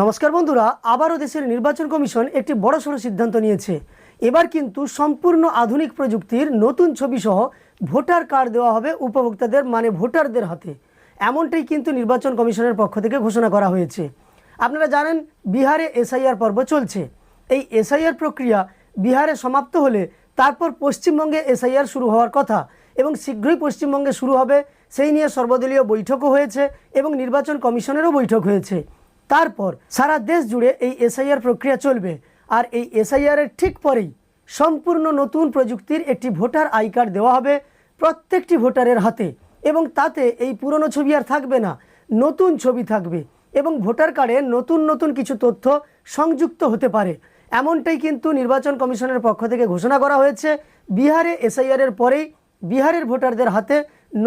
নমস্কার বন্ধুরা, আবারও দেশের নির্বাচন কমিশন একটি বড়সড় সিদ্ধান্ত নিয়েছে। এবার কিন্তু সম্পূর্ণ আধুনিক প্রযুক্তির নতুন ছবি সহ ভোটার কার্ড দেওয়া হবে উপভোক্তাদের মানে ভোটারদের হাতে। এমনটাই কিন্তু নির্বাচন কমিশনের পক্ষ থেকে ঘোষণা করা হয়েছে। আপনারা জানেন, বিহারে এসআইআর পর্ব চলছে। এই এসআইআর প্রক্রিয়া বিহারে সমাপ্ত হলে তারপর পশ্চিমবঙ্গে এসআইআর শুরু হওয়ার কথা এবং শীঘ্রই পশ্চিমবঙ্গে শুরু হবে, সেই নিয়ে সর্বদলীয় বৈঠকও হয়েছে এবং নির্বাচন কমিশনেরও বৈঠক হয়েছে। তারপর সারা দেশ জুড়ে এই এসআইআর প্রক্রিয়া চলবে। আর এই এসআইআর এর ঠিক পরেই সম্পূর্ণ নতুন প্রযুক্তির একটি ভোটার আই কার্ড দেওয়া হবে প্রত্যেকটি ভোটারের হাতে। এবং তাতে এই পুরনো ছবি আর থাকবে না, নতুন ছবি থাকবে। এবং ভোটার কার্ডে নতুন নতুন কিছু তথ্য সংযুক্ত হতে পারে। এমনটাই কিন্তু নির্বাচন কমিশনের পক্ষ থেকে ঘোষণা করা হয়েছে। বিহারে এসআইআর এর পরেই বিহারের ভোটারদের হাতে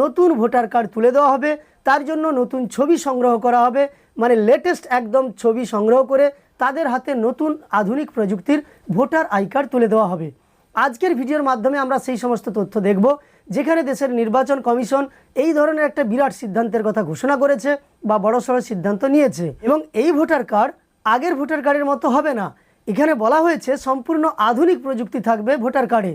নতুন ভোটার কার্ড তুলে দেওয়া হবে। তার জন্য নতুন ছবি সংগ্রহ করা হবে। মানে লেটেস্ট একদম ছবি সংগ্রহ করে তাদের হাতে নতুন আধুনিক প্রযুক্তির ভোটার আই কার্ড তুলে দেওয়া হবে। আজকের ভিডিওর মাধ্যমে আমরা সেই সমস্ত তথ্য দেখব, যেখানে দেশের নির্বাচন কমিশন এই ধরনের একটা বিরাট সিদ্ধান্তের কথা ঘোষণা করেছে বা বড়সড় সিদ্ধান্ত নিয়েছে। এবং এই ভোটার কার্ড আগের ভোটার কার্ডের মতো হবে না। এখানে বলা হয়েছে সম্পূর্ণ আধুনিক প্রযুক্তি থাকবে ভোটার কার্ডে।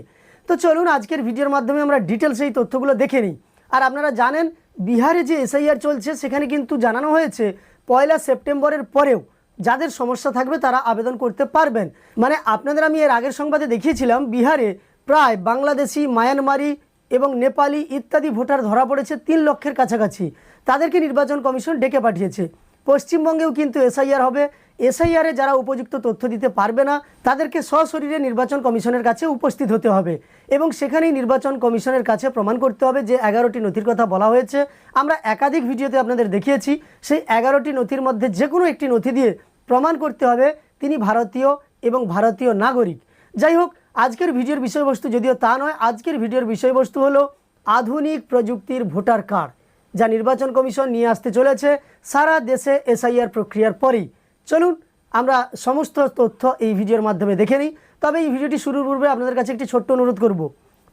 তো চলুন আজকের ভিডিওর মাধ্যমে আমরা ডিটেলস এই তথ্যগুলো দেখে নিই। আর আপনারা জানেন বিহারে যে এসআইআর চলছে, সেখানে কিন্তু জানানো হয়েছে পয়লা সেপ্টেম্বরের পরেও যাদের সমস্যা থাকবে তারা আবেদন করতে পারবেন। মানে আপনাদের আমি এর আগের সংবাদে দেখিয়েছিলাম, বিহারে প্রায় বাংলাদেশি, মায়ানমারি এবং নেপালি ইত্যাদি ভোটার ধরা পড়েছে তিন লক্ষের কাছাকাছি। তাদেরকে নির্বাচন কমিশন ডেকে পাঠিয়েছে। পশ্চিমবঙ্গেও কিন্তু এসআইআর হবে। এসআইআরে যারা উপযুক্ত তথ্য দিতে পারবে না, তাদেরকে সশরীরে নির্বাচন কমিশনের কাছে উপস্থিত হতে হবে এবং সেখানেই নির্বাচন কমিশনের কাছে প্রমাণ করতে হবে যে এগারোটি নথির কথা বলা হয়েছে। আমরা একাধিক ভিডিওতে আপনাদের দেখিয়েছি, সেই এগারোটি নথির মধ্যে যে কোনো একটি নথি দিয়ে প্রমাণ করতে হবে তিনি ভারতীয় এবং ভারতীয় নাগরিক। যাই হোক, আজকের ভিডিওর বিষয়বস্তু যদিও তা নয়, আজকের ভিডিওর বিষয়বস্তু হলো আধুনিক প্রযুক্তির ভোটার কার্ড। যা নির্বাচন কমিশন নিয়ে আসতে চলেছে সারা দেশে এসআইআর প্রক্রিয়ার পরেই। চলুন, আমরা সমস্ত তথ্য এই ভিডিওর মাধ্যমে দেখে নিই। তবে এই ভিডিওটি শুরুর পূর্বে আপনাদের কাছে একটি ছোট্ট অনুরোধ করব।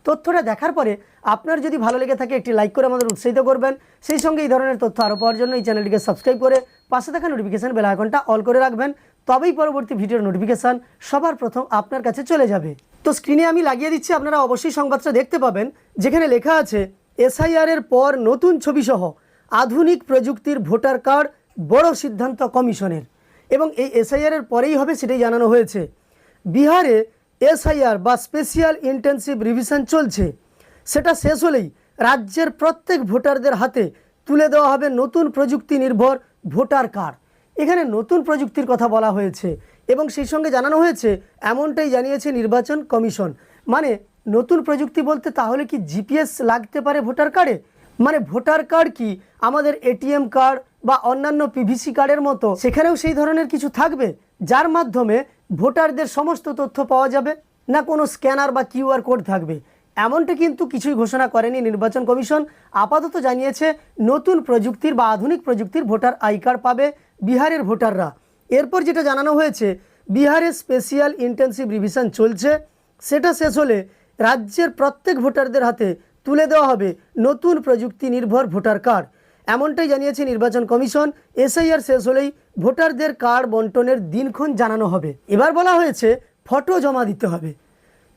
তথ্যটা দেখার পরে আপনার যদি ভালো লেগে থাকে একটি লাইক করে আমাদের উৎসাহিত করবেন। সেই সঙ্গে এই ধরনের তথ্য আরও পাওয়ার জন্য এই চ্যানেলটিকে সাবস্ক্রাইব করে পাশে থাকা নোটিফিকেশান বেল আইকনটা অল করে রাখবেন। তবেই পরবর্তী ভিডিওর নোটিফিকেশান সবার প্রথম আপনার কাছে চলে যাবে। তো স্ক্রিনে আমি লাগিয়ে দিচ্ছি, আপনারা অবশ্যই সংবাদটা দেখতে পাবেন। যেখানে লেখা আছে এসআইআর এর পর নতুন ছবি সহ আধুনিক প্রযুক্তির ভোটার কার্ড, বড় সিদ্ধান্ত কমিশনের। এবং এই এসআইআর এর পরেই হবে সেটাই জানানো হয়েছে। বিহারে এসআইআর বা স্পেশাল ইন্টেন্সিভ রিভিশন চলছে। সেটা শেষ হলেই রাজ্যের প্রত্যেক ভোটারদের হাতে তুলে দেওয়া হবে নতুন প্রযুক্তি নির্ভর ভোটার কার্ড। এখানে নতুন প্রযুক্তির কথা বলা হয়েছে এবং সেই সঙ্গে জানানো হয়েছে, এমনটাই জানিয়েছে নির্বাচন কমিশন। মানে নতুন প্রযুক্তি বলতে তাহলে কি জিপিএস লাগতে পারে ভোটার কার্ডে? মানে ভোটার কার্ড কি আমাদের এটিএম কার্ড বা অন্যান্য পিভিসি কার্ডের মতো সেখানেও সেই ধরনের কিছু থাকবে, যার মাধ্যমে ভোটারদের সমস্ত তথ্য পাওয়া যাবে না কোনো স্ক্যানার বা কিউআর কোড থাকবে? এমনটা কিন্তু কিছুই ঘোষণা করেনি নির্বাচন কমিশন। আপাতত জানিয়েছে নতুন প্রযুক্তির বা আধুনিক প্রযুক্তির ভোটার আই কার্ড পাবে বিহারের ভোটাররা। এরপর যেটা জানানো হয়েছে, বিহারে স্পেশিয়াল ইন্টেন্সিভ রিভিশন চলছে। সেটা শেষ হলে রাজ্যের প্রত্যেক ভোটারদের হাতে তুলে দেওয়া হবে নতুন প্রযুক্তি নির্ভর ভোটার কার্ড। এমনটাই জানিয়েছে নির্বাচন কমিশন। এসআইআর শেষ হলেই ভোটারদের কার্ড বন্টনের দিনক্ষণ জানানো হবে। এবার বলা হয়েছে, ফটো জমা দিতে হবে।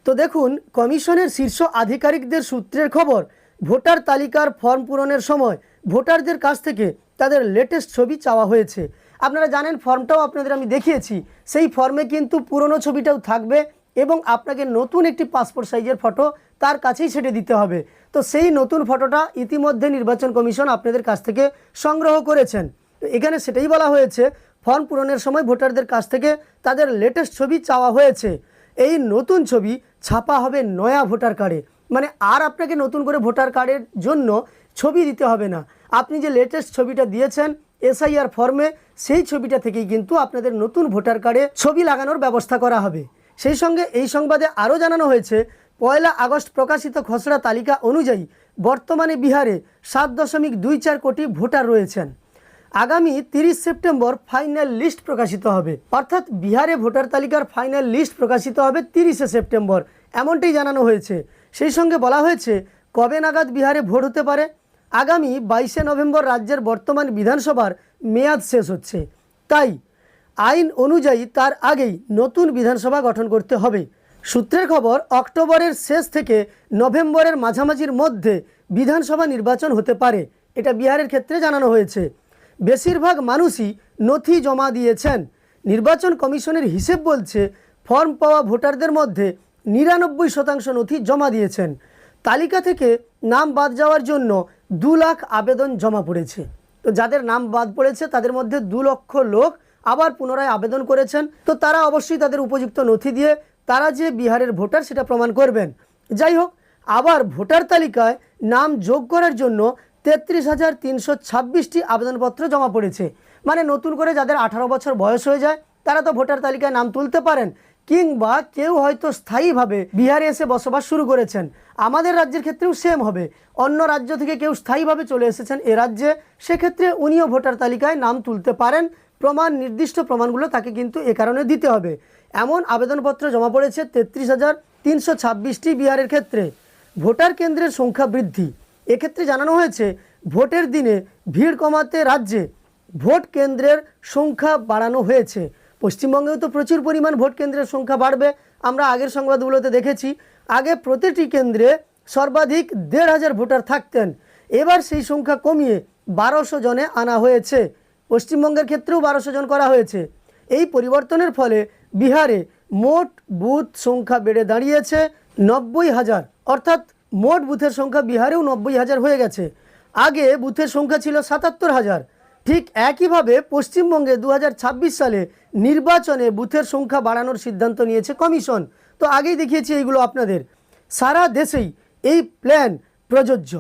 তো দেখুন, কমিশনের শীর্ষ আধিকারিকদের সূত্রের খবর, ভোটার তালিকার ফর্ম পূরণের সময় ভোটারদের কাছ থেকে তাদের লেটেস্ট ছবি চাওয়া হয়েছে। আপনারা জানেন, ফর্মটাও আপনাদের আমি দেখিয়েছি। সেই ফর্মে কিন্তু পুরনো ছবিটাও থাকবে। এবং আপনাকে নতুন একটি পাসপোর্ট সাইজের ফটো তার কাছেই সেটি দিতে হবে। তো সেই নতুন ফটোটা ইতিমধ্যে নির্বাচন কমিশন আপনাদের কাছ থেকে সংগ্রহ করেছেন। তো এখানে সেটাই বলা হয়েছে ফর্ম পূরণের সময় ভোটারদের কাছ থেকে তাদের লেটেস্ট ছবি চাওয়া হয়েছে। এই নতুন ছবি ছাপা হবে নয়া ভোটার কার্ডে। মানে আর আপনাকে নতুন করে ভোটার কার্ডের জন্য ছবি দিতে হবে না। আপনি যে লেটেস্ট ছবিটা দিয়েছেন এসআইআর ফর্মে সেই ছবিটা থেকেই কিন্তু আপনাদের নতুন ভোটার কার্ডে ছবি লাগানোর ব্যবস্থা করা হবে। সেই সঙ্গে এই সংবাদে আরও জানানো হয়েছে, পয়লা আগস্ট প্রকাশিত খসড়া তালিকা অনুযায়ী বর্তমানে বিহারে সাত দশমিক দুই চার কোটি ভোটার রয়েছেন। আগামী তিরিশ সেপ্টেম্বর ফাইনাল লিস্ট প্রকাশিত হবে। অর্থাৎ বিহারে ভোটার তালিকার ফাইনাল লিস্ট প্রকাশিত হবে তিরিশে সেপ্টেম্বর এমনটাই জানানো হয়েছে। সেই সঙ্গে বলা হয়েছে, কবে নাগাদ বিহারে ভোট হতে পারে? আগামী বাইশে নভেম্বর রাজ্যের বর্তমান বিধানসভার মেয়াদ শেষ হচ্ছে। তাই আইন অনুযায়ী তার আগেই নতুন বিধানসভা গঠন করতে হবে। সূত্রের খবর, অক্টোবরের শেষ থেকে নভেম্বরের মাঝামাঝির মধ্যে বিধানসভা নির্বাচন হতে পারে, এটা বিহারের ক্ষেত্রে জানানো হয়েছে। বেশিরভাগ মানুষই নথি জমা দিয়েছেন। নির্বাচন কমিশনের হিসেব বলছে, ফর্ম পাওয়া ভোটারদের মধ্যে নিরানব্বই শতাংশ নথি জমা দিয়েছেন। তালিকা থেকে নাম বাদ যাওয়ার জন্য দু লাখ আবেদন জমা পড়েছে। তো যাদের নাম বাদ পড়েছে, তাদের মধ্যে দু লক্ষ লোক আবার পুনরায় আবেদন করেছেন। তো তারা অবশ্যই তাদের উপযুক্ত নথি দিয়ে তারা যে বিহারের ভোটার সেটা প্রমাণ করবেন। যাই হোক, আবার ভোটার তালিকায় নাম যোগ করার জন্য তেত্রিশ হাজার তিনশো ছাব্বিশটি আবেদনপত্র জমা পড়েছে। মানে নতুন করে যাদের আঠারো বছর বয়স হয়ে যায়, তারা তো ভোটার তালিকায় নাম তুলতে পারেন। কিংবা কেউ হয়তো স্থায়ীভাবে বিহারে এসে বসবাস শুরু করেছেন। আমাদের রাজ্যের ক্ষেত্রেও সেম হবে। অন্য রাজ্য থেকে কেউ স্থায়ীভাবে চলে এসেছেন এ রাজ্যে, সেক্ষেত্রে উনিও ভোটার তালিকায় নাম তুলতে পারেন। প্রমাণ, নির্দিষ্ট প্রমাণগুলো তাকে কিন্তু এ কারণে দিতে হবে। এমন আবেদনপত্র জমা পড়েছে তেত্রিশ হাজার তিনশো ছাব্বিশটি বিহারের ক্ষেত্রে। ভোটার কেন্দ্রের সংখ্যা বৃদ্ধি। এক্ষেত্রে জানানো হয়েছে, ভোটের দিনে ভিড় কমাতে রাজ্যে ভোট কেন্দ্রের সংখ্যা বাড়ানো হয়েছে। পশ্চিমবঙ্গেও তো প্রচুর পরিমাণ ভোট কেন্দ্রের সংখ্যা বাড়বে। আমরা আগের সংবাদগুলোতে দেখেছি, আগে প্রতিটি কেন্দ্রে সর্বাধিক দেড় হাজার ভোটার থাকতেন। এবার সেই সংখ্যা কমিয়ে বারোশো জনে আনা হয়েছে। পশ্চিমবঙ্গের ক্ষেত্রেও বারোশো জন করা হয়েছে। এই পরিবর্তনের ফলে বিহারে মোট বুথ সংখ্যা বেড়ে দাঁড়িয়েছে নব্বই হাজার। অর্থাৎ মোট বুথের সংখ্যা বিহারেও নব্বই হাজার হয়ে গেছে। আগে বুথের সংখ্যা ছিল সাতাত্তর হাজার। ঠিক একইভাবে পশ্চিমবঙ্গে দু হাজার ছাব্বিশ সালে নির্বাচনে বুথের সংখ্যা বাড়ানোর সিদ্ধান্ত নিয়েছে কমিশন। তো আগেই দেখিয়েছি এইগুলো আপনাদের। সারা দেশেই এই প্ল্যান প্রযোজ্য।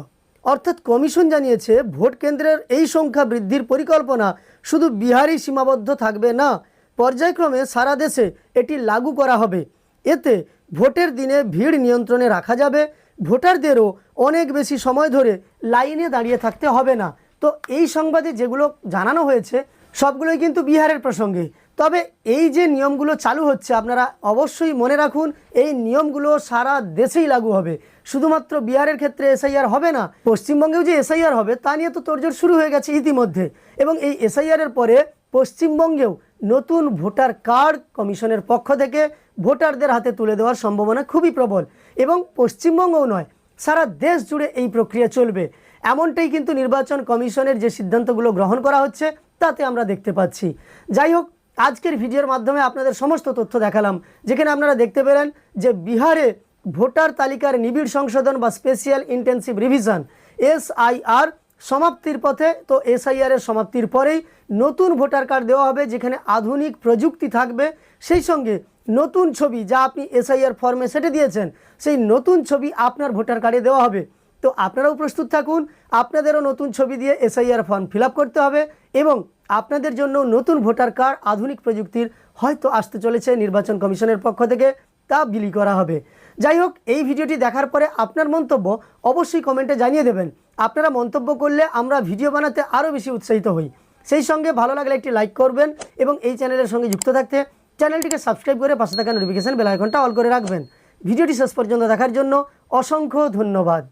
অর্থাৎ কমিশন জানিয়েছে, ভোট কেন্দ্রের এই সংখ্যা বৃদ্ধির পরিকল্পনা শুধু বিহারেই সীমাবদ্ধ থাকবে না, পর্যায়ক্রমে সারা দেশে এটি লাগু করা হবে। এতে ভোটের দিনে ভিড় নিয়ন্ত্রণে রাখা যাবে, ভোটারদেরও অনেক বেশি সময় ধরে লাইনে দাঁড়িয়ে থাকতে হবে না। তো এই সংবাদে যেগুলো জানানো হয়েছে, সবগুলোই কিন্তু বিহারের প্রসঙ্গে। তবে এই যে নিয়মগুলো চালু হচ্ছে, আপনারা অবশ্যই মনে রাখুন, এই নিয়মগুলো সারা দেশেই লাগু হবে। শুধুমাত্র বিহারের ক্ষেত্রে এসআইআর হবে না, পশ্চিমবঙ্গেও যে এসআইআর হবে, তা নিয়ে তো তোড়জোড় শুরু হয়ে গেছে ইতিমধ্যে। এবং এই এসআইআরের পরে পশ্চিমবঙ্গেও নতুন ভোটার কার্ড কমিশনের পক্ষ থেকে ভোটারদের হাতে তুলে দেওয়ার সম্ভাবনা খুবই প্রবল। এবং পশ্চিমবঙ্গও নয়, সারা দেশ জুড়ে এই প্রক্রিয়া চলবে। এমনটাই কিন্তু নির্বাচন কমিশনের যে সিদ্ধান্তগুলো গ্রহণ করা হচ্ছে, তাতে আমরা দেখতে পাচ্ছি। যাই হোক আজকের ভিডিওর মাধ্যমে আপনাদের সমস্ত তথ্য দেখালাম, যেখানে আপনারা দেখতে পেলেন যে বিহারে ভোটার তালিকার নিবিড় সংশোধন বা স্পেশিয়াল ইন্টেন্সিভ রিভিশন এসআইআর সমাপ্তির পথে, তো এসআইআর এর সমাপ্তির পরেই নতুন ভোটার কার্ড দেওয়া হবে, যেখানে আধুনিক প্রযুক্তি থাকবে। সেই সঙ্গে নতুন ছবি যা আপনি এসআইআর ফর্মে সেটে দিয়েছেন, সেই নতুন ছবি আপনার ভোটার কার্ডে দেওয়া হবে। তো আপনারাও প্রস্তুত থাকুন, আপনাদেরও নতুন ছবি দিয়ে এসআইআর ফর্ম ফিল করতে হবে এবং আপনাদের জন্য নতুন ভোটার কার্ড আধুনিক প্রযুক্তির হয়তো আসতে চলেছে। নির্বাচন কমিশনের পক্ষ থেকে তা বিলি করা হবে। যাই হোক, এই ভিডিওটি দেখার পরে আপনার মন্তব্য অবশ্যই কমেন্টে জানিয়ে দেবেন। আপনারা মন্তব্য করলে আমরা ভিডিও বানাতে আরও বেশি উৎসাহিত হই। সেই সঙ্গে ভালো লাগলে একটি লাইক করবেন এবং এই চ্যানেলের সঙ্গে যুক্ত থাকতে চ্যানেলটিকে সাবস্ক্রাইব করে পাশে থাকা নোটিফিকেশান বেল আইকনটা অল করে রাখবেন। ভিডিওটি শেষ পর্যন্ত দেখার জন্য অসংখ্য ধন্যবাদ।